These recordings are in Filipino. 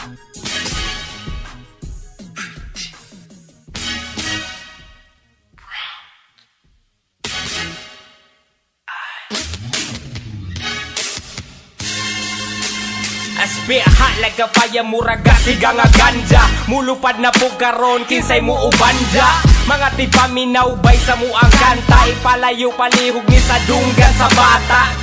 Aspi halaga paya muraga siga nga ganja. Mulupad na po karon kinsay mo ubanja. Mga tipaminaw bay sa mo ang kanta. Ipalayo palihog ni sa dunggan sa bata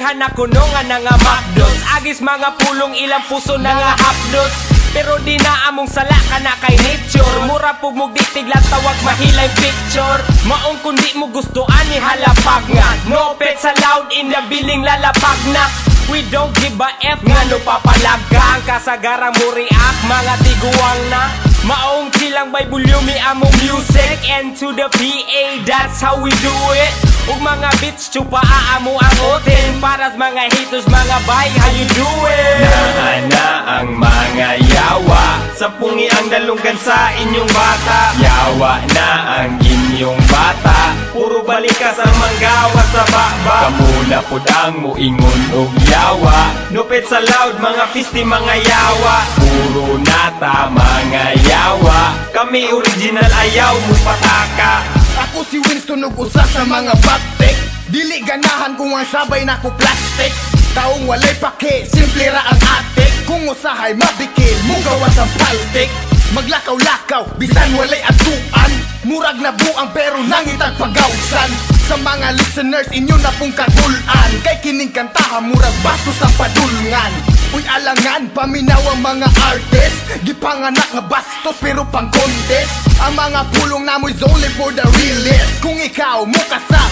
Kay Daghan na kuno nga nga makdos Agis mga pulong ilang puso na nga hapdos. Pero di na among sala ka na kay nature. Mura pug mo ditig lang tawag mahilay picture. Maong kundi mo gusto ani halapag nga. No pet sa loud in the building lalapag na. We don't give a F nga no papalaga Ang kasagarang mo react mga tiguang na. Maong silang by volume among music. And to the PA that's how we do it Ug mga beats chupa aamo ang oten Para sa mga haters mga bay how you doing? Naana ang mga yawa. Sampungi ang dalunggan sa inyong bata. Yawa na ang inyong bata. Puro balikas ang manggawa sa baba. Kamuna pud ang muingon og yawa. Nupit sa loud mga fisti mga yawa. Puro nata mga yawa. Kami original ayaw mo pataka Ako si Winston ug usa sa mga batik Dili ganahan kung ang sabay na ko plastic. Taong walay pake, simple ra ang atik. Kung usahay mabikil, mugawas ang paltik. Maglakaw-lakaw, bisan walay atuan Murag na buang pero nangit ang pagawsan. Sa mga listeners, inyo na pong katulan. Kay kining kantaha, murag baso sa padulngan. Uy alangan, paminaw ang mga artist. Gipanganak nga bastos pero pang contest. Ang mga pulong namoy only for the realist Kung ikaw, muka sa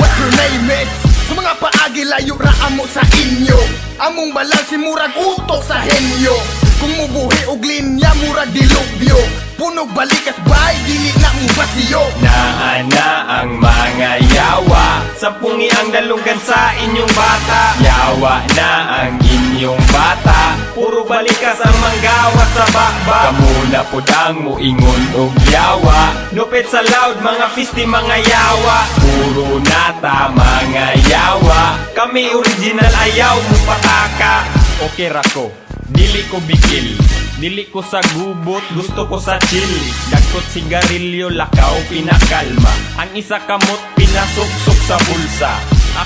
What your name is? Sa mga paagi layo ra amo sa inyo. Among balansi murag utok sa henyo. Kung mubuhi og linya murag dilubyo Punog balikas bay, dili na mo basiyo. Naana ang mga yawa Sampungi ang dalunggan sa inyong bata. Yawa na ang inyong bata Puro balikas ang manggawa sa baba Kamuna pud ang muingon og yawa Nupit sa loud mga fisti mga yawa. Puro nata mga yawa Kami original ayaw mo pataka. Okay rako, dili ko bigil Dili ko sa gubot, gusto ko sa chill. Dagkot sigarilyo, lakaw, pinakalma. Ang isa kamot, pinasuksok sa bulsa.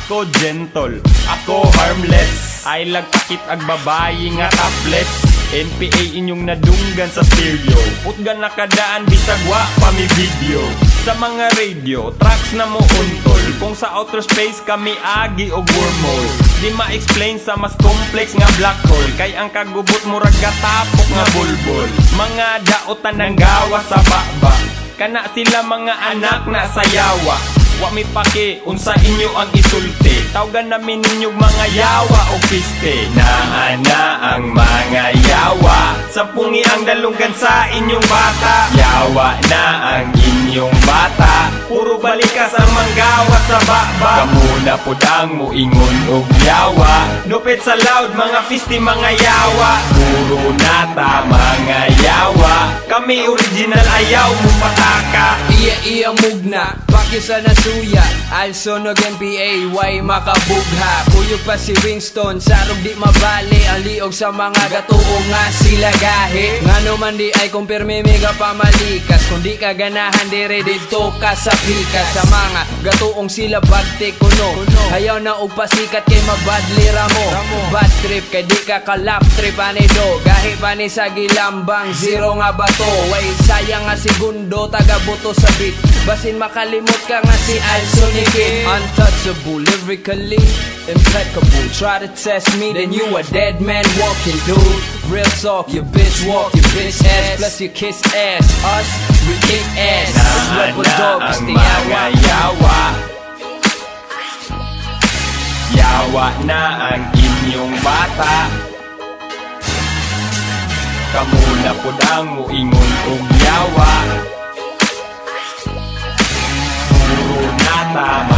Ako gentle, ako harmless. Ay lagpakit ag babayi nga topless. NPA inyong nadunggan sa stereo. Utgan nakadaan bisag wa pa mi video Sa mga radio, tracks na mo untol Kung sa outer space kami agi og wormhole Di ma-explain sa mas complex nga black hole. Kay ang kagubot murag gatapok nga bulbul. Mga daotan ng gawa sa baba. Kana sila mga anak na sayawa. Wa mi pake unsa inyo ang isulti Tawgan namin ninyog mga yawa o piste. Naana ang mga yawa. Sampungi ang dalunggan sa inyong bata. Yawa na ang inyong bata Puro balikas ang manggawa sa baba Kamuna pud ang muingon og yawa. Nupit sa loud mga fisti mga yawa. Puro nata mga yawa. Kami original ayaw mo pataka. Iya iya mugna, pakisa na suya Alsonog NPA, way makabugha? Kuyog pa si Winston, sarog di mabali. Ang liog sa mga gatuo nga sila gahi Nga man di ay kumpirme mega pamalikas. Kung di ka ganahan dire dito ka sa pikas Sa mga gatuong sila bagte kuno. Ayaw na og pasikat kay mabadli ramo Bad trip kay di ka kalap trip ani do. Gahi pa ni sa gilambang zero nga bato. Way sayang nga segundo taga buto sa beat. Basin makalimot ka nga si Alson ni Kid Untouchable, lyrically impeccable Try to test me, then you a dead man walking dude Real talk, your bitch walk, your bitch ass. Plus you kiss ass, us, we kick ass. This rapper dog mga yawa. yawa. Yawa na ang inyong bata. Kamuna pud ang muingon og yawa. Puro nata